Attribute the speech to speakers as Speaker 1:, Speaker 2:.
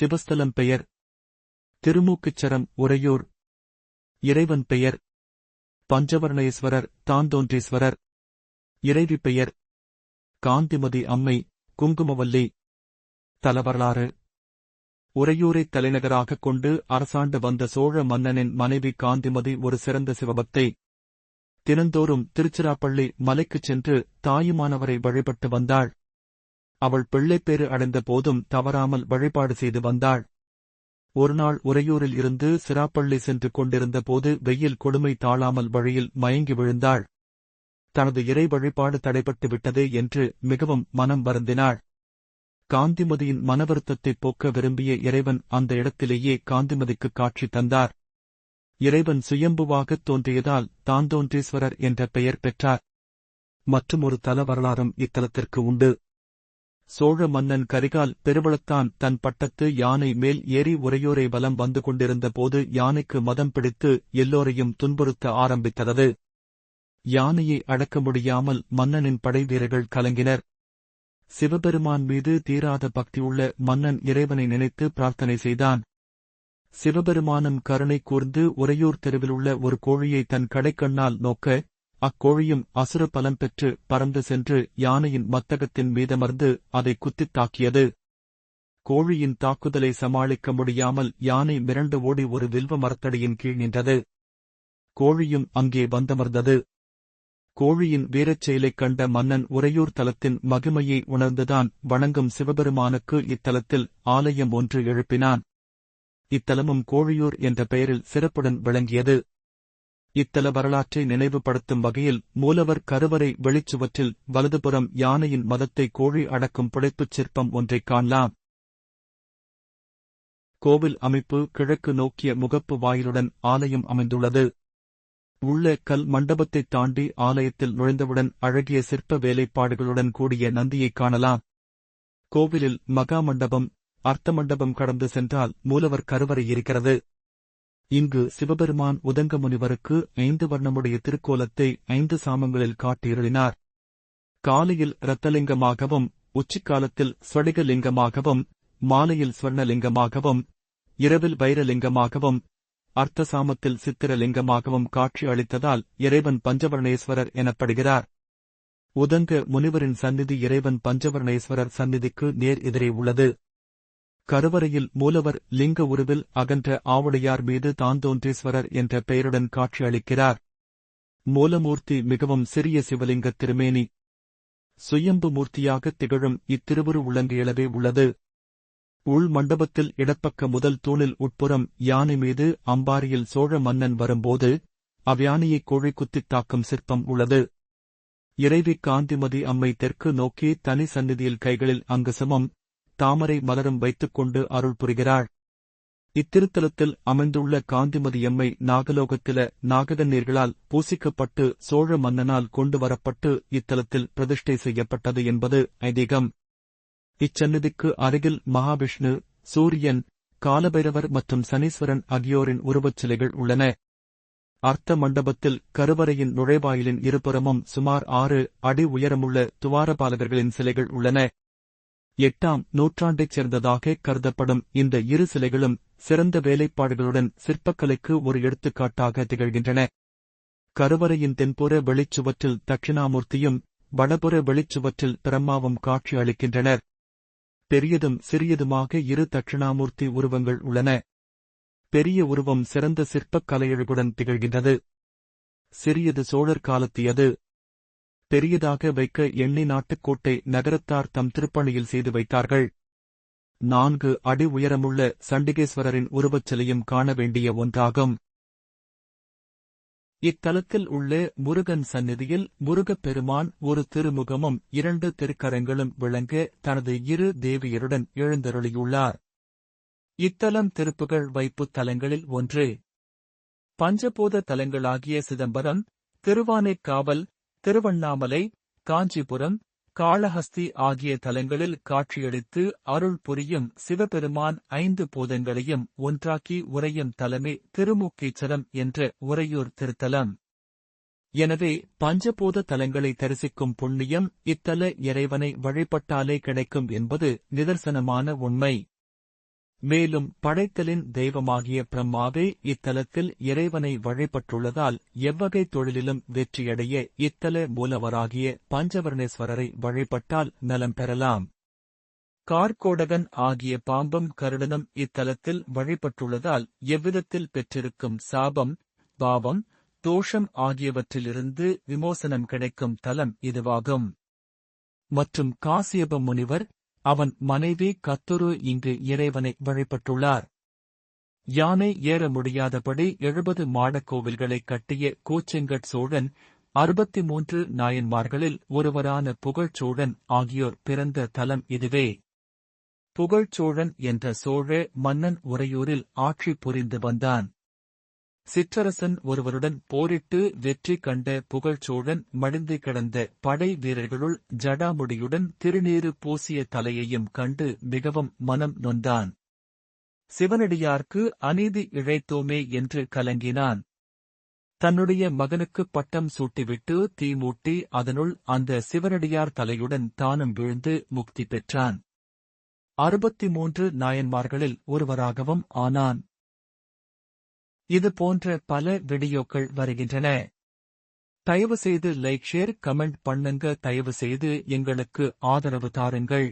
Speaker 1: சிவஸ்தலம் பெயர். திருமூக்குச்சரம் உறையூர். இறைவன் பெயர். பஞ்சவர்ணேஸ்வரர் தாந்தோன்றீஸ்வரர். இறைவி பெயர். காந்திமதி அம்மை குங்குமவல்லி. தலவரலாறு. உறையூரைத் தலைநகராகக் கொண்டு அரசாண்டு வந்த சோழ மன்னனின் மனைவி காந்திமதி ஒரு சிறந்த சிவபக்தை. தினந்தோறும் திருச்சிராப்பள்ளி மலைக்குச் சென்று தாயுமானவரை வழிபட்டு வந்தாள். அவள் பிள்ளைப்பேறு அடைந்த போதும் தவறாமல் வழிபாடு செய்து வந்தாள். ஒருநாள் உறையூரில் இருந்து சிராப்பள்ளி சென்று கொண்டிருந்த போது வெயில் கொடுமை தாழாமல் வழியில் மயங்கி விழுந்தாள். தனது இறை வழிபாடு தடைபட்டு விட்டதே என்று மிகவும் மனம் வருந்தினாள். காந்திமதியின் மனவருத்தத்தைப் போக்க விரும்பிய இறைவன் அந்த இடத்திலேயே காந்திமதிக்கு காட்சி தந்தார். இறைவன் சுயம்புவாகத் தோன்றியதால் தாந்தோன்றீஸ்வரர் என்ற பெயர் பெற்றார். மற்றுமொரு தல வரலாறும் இத்தலத்திற்கு உண்டு. சோழ மன்னன் கரிகால் பெருவளத்தான் தன் பட்டத்து யானை மேல் ஏறி உரையோரை வலம் வந்து கொண்டிருந்த போது யானைக்கு மதம் பிடித்து எல்லோரையும் துன்புறுத்த ஆரம்பித்தது. யானையை அடக்க முடியாமல் மன்னனின் படைவீரர்கள் கலங்கினர். சிவபெருமான் மீது தீராத பக்தியுள்ள மன்னன் இறைவனை நினைத்து பிரார்த்தனை செய்தான். சிவபெருமானும் கருணை கூர்ந்து உறையூர் தெருவிலுள்ள ஒரு கோழியை தன் கடைக்கண்ணால் நோக்க அக்கோழியும் அசுர பலம் பெற்று பறந்து சென்று யானையின் மத்தகத்தின் மீதமர்ந்து அதை குத்தித் தாக்கியது. கோழியின் தாக்குதலை சமாளிக்க முடியாமல் யானை மிரண்டு ஓடி ஒரு வில்வ மரத்தடியின் கீழ் நின்றது. கோழியும் அங்கே வந்தமர்ந்தது. கோழியின் வீரச் செயலைக் கண்ட மன்னன் உறையூர் தலத்தின் மகிமையை உணர்ந்துதான் வணங்கும் சிவபெருமானுக்கு இத்தலத்தில் ஆலயம் ஒன்று எழுப்பினான். இத்தலமும் கோழியூர் என்ற பெயரில் சிறப்புடன் விளங்கியது. இத்தல வரலாற்றை நினைவுபடுத்தும் வகையில் மூலவர் கருவறை வெளிச்சுவற்றில் வலதுபுறம் யானையின் மதத்தை கோழி அடக்கும் புடைப்புச் சிற்பம் ஒன்றைக் காணலாம். கோவில் அமைப்பு கிழக்கு நோக்கிய முகப்பு வாயிலுடன் ஆலயம் அமைந்துள்ளது. உள்ள கல் மண்டபத்தைத் தாண்டி ஆலயத்தில் நுழைந்தவுடன் அழகிய சிற்ப வேலைப்பாடுகளுடன் கூடிய நந்தியைக் காணலாம். கோவிலில் மகா மண்டபம் அர்த்த மண்டபம் கடந்து சென்றால் மூலவர் கருவறை இருக்கிறது. இங்கு சிவபெருமான் உதங்க முனிவருக்கு ஐந்து வர்ணமுடைய திருக்கோலத்தை ஐந்து சாமங்களில் காட்டியிருளினார். காலையில் இரத்தலிங்கமாகவும் உச்சிக்காலத்தில் ஸ்வடிகலிங்கமாகவும் மாலையில் ஸ்வர்ணலிங்கமாகவும் இரவில் வைரலிங்கமாகவும் அர்த்தசாமத்தில் சித்திரலிங்கமாகவும் காட்சி அளித்ததால் இறைவன் பஞ்சவர்ணேஸ்வரர் எனப்படுகிறார். உதங்க முனிவரின் சந்நிதி இறைவன் பஞ்சவர்ணேஸ்வரர் சந்நிதிக்கு நேர் எதிரே உள்ளது. கருவறையில் மூலவர் லிங்க உருவில் அகன்ற ஆவுடையார் மீது தாந்தோன்றீஸ்வரர் என்ற பெயருடன் காட்சியளிக்கிறார். மூலமூர்த்தி மிகவும் சிறிய சிவலிங்க திருமேனி. சுயம்பு மூர்த்தியாக திகழும் இத்திருவுரு உள்ளங்கையளவே உள்ளது. உள் மண்டபத்தில் இடப்பக்க முதல் தூணில் உட்புறம் யானை மீது அம்பாரியில் சோழ மன்னன் வரும்போது அவ்யானையை கோழி குத்தித் தாக்கும் சிற்பம் உள்ளது. இறைவி காந்திமதி அம்மை தெற்கு நோக்கி தனி சந்நிதியில் கைகளில் அங்குசமம் தாமரை மலரும் வைத்துக் கொண்டு அருள் புரிகிறாள். இத்திருத்தலத்தில் அமைந்துள்ள காந்திமதியம்மை நாகலோகத்தில நாககண்ணீர்களால் பூசிக்கப்பட்டு சோழ மன்னனால் கொண்டு வரப்பட்டு இத்தலத்தில் பிரதிஷ்டை செய்யப்பட்டது என்பது ஐதீகம். இச்சந்நிதிக்கு அருகில் மகாவிஷ்ணு சூரியன் காலபைரவர் மற்றும் சனீஸ்வரன் ஆகியோரின் உருவச் சிலைகள் உள்ளன. அர்த்த மண்டபத்தில் கருவறையின் நுழைவாயிலின் இருபுறமும் சுமார் ஆறு அடி உயரமுள்ள துவாரபாலகர்களின் சிலைகள் உள்ளன. எட்டாம் நூற்றாண்டைச் சேர்ந்ததாக கருதப்படும் இந்த இரு சிலைகளும் சிறந்த வேலைப்பாடுகளுடன் சிற்பக்கலைக்கு ஒரு எடுத்துக்காட்டாக திகழ்கின்றன. கருவறையின் தென்புற வெளிச்சுவற்றில் தட்சிணாமூர்த்தியும் வடபுற வெளிச்சுவற்றில் பிரம்மாவும் காட்சி அளிக்கின்றனர். பெரியதும் சிறியதுமாக இரு தட்சிணாமூர்த்தி உருவங்கள் உள்ளன. பெரிய உருவம் சிறந்த சிற்பக் கலையழகுடன் திகழ்கின்றது. சிறியது சோழர் காலத்தியது பெரியதாக வைக்க எண்ணி நாட்டுக்கோட்டை நகரத்தார் தம் திருப்பணியில் செய்து வைத்தார்கள். நான்கு அடி உயரமுள்ள சண்டிகேஸ்வரரின் உருவச் சிலையும் காண வேண்டிய ஒன்றாகும். இத்தலத்தில் உள்ள முருகன் சந்நிதியில் முருகப் பெருமான் ஒரு திருமுகமும் இரண்டு திருக்கரங்களும் விளங்க தனது இரு தேவியருடன் எழுந்தருளியுள்ளார். இத்தலம் திருப்புகள் வைப்பு தலங்களில் ஒன்று. பஞ்சபூத தலங்களாகிய சிதம்பரம் திருவானைக்காவல் திருவண்ணாமலை காஞ்சிபுரம் காளஹஸ்தி ஆகிய தலங்களில் காட்சியளித்து அருள் புரியும் சிவபெருமான் ஐந்து பூதங்களையும் ஒன்றாக்கி உரையும் தலமே திருமுக்கீச்சரம் என்ற உறையூர் திருத்தலம். எனவே பஞ்சபூத தலங்களை தரிசிக்கும் புண்ணியம் இத்தல இறைவனை வழிபட்டாலே கிடைக்கும் என்பது நிதர்சனமான உண்மை. மேலும் படைத்தலின் தெய்வமாகிய பிரம்மாவே இத்தலத்தில் இறைவனை வழிபட்டுள்ளதால் எவ்வகை தொழிலிலும் வெற்றியடைய இத்தல மூலவராகிய பஞ்சவர்ணேஸ்வரரை வழிபட்டால் நலம் பெறலாம். கார்கோடகன் ஆகிய பாம்பம் கருடனும் இத்தலத்தில் வழிபட்டுள்ளதால் எவ்விதத்தில் பெற்றிருக்கும் சாபம் பாவம் தோஷம் ஆகியவற்றிலிருந்து விமோசனம் கிடைக்கும் தலம் இதுவாகும். மற்றும் காசியப முனிவர் அவன் மனைவி கத்துரு இங்கு இறைவனை வழிபட்டுள்ளார். யானை ஏற முடியாதபடி எழுபது மாடக் கோவில்களை கட்டிய கோச்செங்கட் சோழன் அறுபத்தி மூன்று நாயன்மார்களில் ஒருவரான புகழ்ச்சோழன் ஆகியோர் பிறந்த தலம் இதுவே. புகழ்ச்சோழன் என்ற சோழ மன்னன் உறையூரில் ஆட்சி புரிந்து வந்தான். சிற்றரசன் ஒருவருடன் போரிட்டு வெற்றி கண்ட புகழ்ச்சோழன் மடிந்து கிடந்த படை வீரர்களுள் ஜடாமுடியுடன் திருநீறு பூசிய தலையையும் கண்டு மிகவும் மனம் நொந்தான். சிவனடியார்க்கு அநீதி இழைத்தோமே என்று கலங்கினான். தன்னுடைய மகனுக்கு பட்டம் சூட்டிவிட்டு தீமூட்டி அதனுள் அந்த சிவனடியார் தலையுடன் தானும் விழுந்து முக்தி பெற்றான். அறுபத்தி மூன்று நாயன்மார்களில் ஒருவராகவும் ஆனான். இது போன்ற பல வீடியோக்கள் வருகின்றன. தயவு செய்து லைக் ஷேர் கமெண்ட் பண்ணுங்க. தயவு செய்து எங்களுக்கு ஆதரவு தாருங்கள்.